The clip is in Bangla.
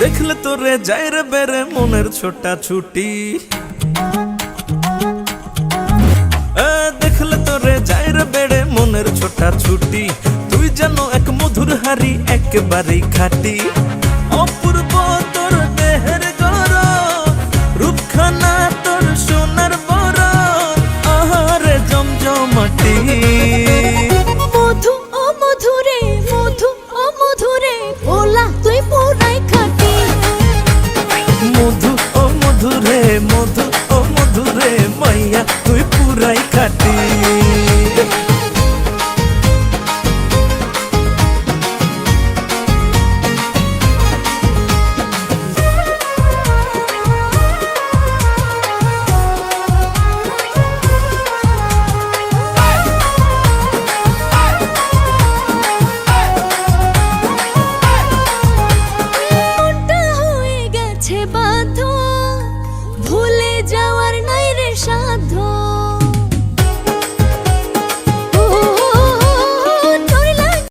দেখলে তোরে যাই রে বেরে মনের ছোটা ছুটি। দেখলে তোরে যাই রে বেড়ে মনের ছোটা ছুটি। তুই যেন এক মধুর হারি একেবারেই খাটি। গেছে বাধ্য